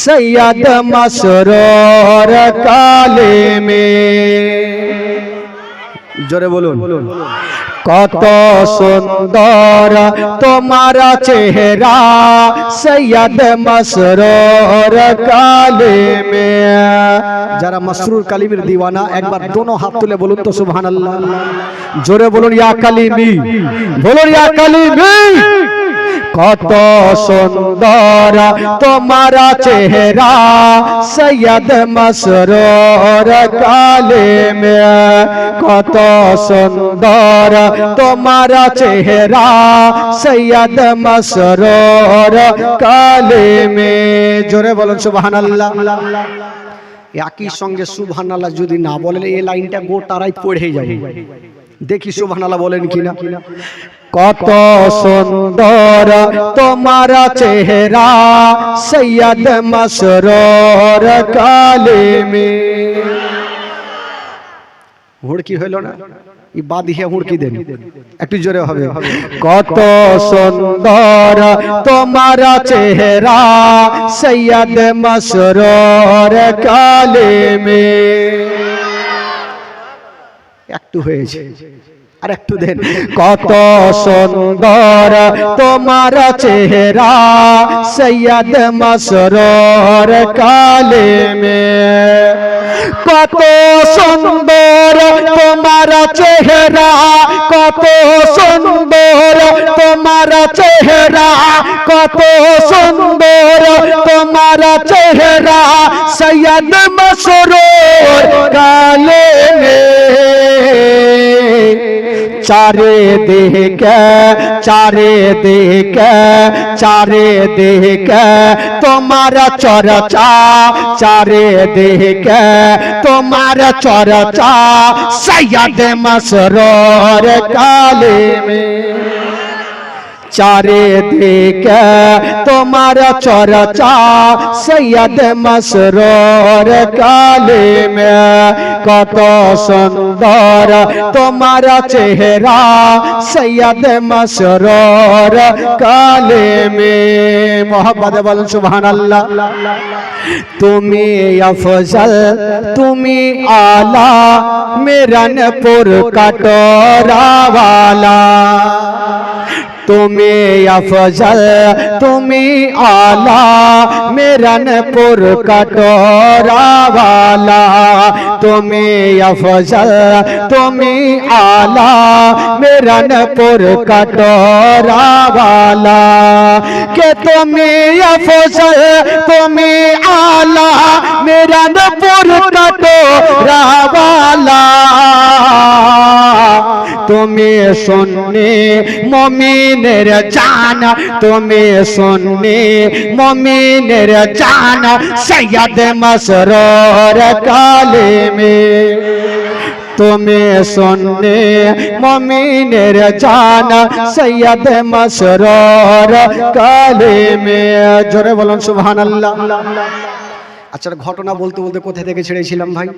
সৈয়দ মসরোর কালে মে জোরে বলুন কত সুন্দর তোমার চেহারা সৈয়দ মসরোর কালে মে যারা মসরুর কালিমের দিওয়ানা একবার দোনো হাত তুলে বলুন তো সুবহানাল্লাহ। জোরে বলুন ইয়া কালিমি। বলুন ইয়া কালিমি। কত সুন্দর তোমার চেহারা, সৈয়দ মসরোর কালে মে কত সুন্দর তোমার চেহারা, সৈয়দ মসরোর কালে মে জোরে বলুন, সুবহানাল্লাহ। একই সঙ্গে সুবহানাল্লাহ যদি না বলেন, এই লাইনটা গোটারাই পড়ে যাবে। দেখি সুবহানাল্লাহ বলেন কিনা। কত সুন্দর তোমার চেহারা সৈয়দ মসরোর কালে মে হুড়কি হইল না? ই এই বাদিহে হুড়কি দেন। একটু জোরে হবে। কত সুন্দর তোমার চেহারা সৈয়দ মসরোর কালে মে একটু হয়েছে। আর একটু দেন। কত সুন্দর তোমার চেহারা সৈয়দ মসরর কালে মে কত সুন্দর তোমার চেহারা কত সুন্দর তোমার চেহারা কত সুন্দর তোমার চেহারা সৈয়দ মসরোর কালে মে চারে দেখ চারে দেখ চারে দেখ তোমার চরচা চারে দেখ তোমার চরচা সৈয়দ মসরোর কালে মে चारे देखे, तुम्हारा चरचा सैयद मसरोर काले में। कत सुंदर तुम्हारा चेहरा सैयद मसरोर काले में। मोहब्बत बल सुबहानल्ला तुम्हें अफजल तुम्हें आला मेरन पुर कटोरा वाला। तुम्हें अफजल, तुम्हें आला मेरनपुर कटोरा वाला। तुम्हें अफजल, तुम्हें आला मेरनपुर कटोरा वाला। के तुम्हें अफजल, तुम्हें आला मेरनपुर कटोरा वाला। তুমি শুননি, মমিনের জান। তুমি শুননি, মমিনের জান। সৈয়দ মসরোর কালে মে তুমি শুননি, মমিনের জান। সৈয়দ মসরোর কালে মে জোরে বলুন, সুবহানাল্লাহ। আচ্ছা ঘটনা বলতে বলতে কোথা থেকে ছেড়েছিলাম ভাই?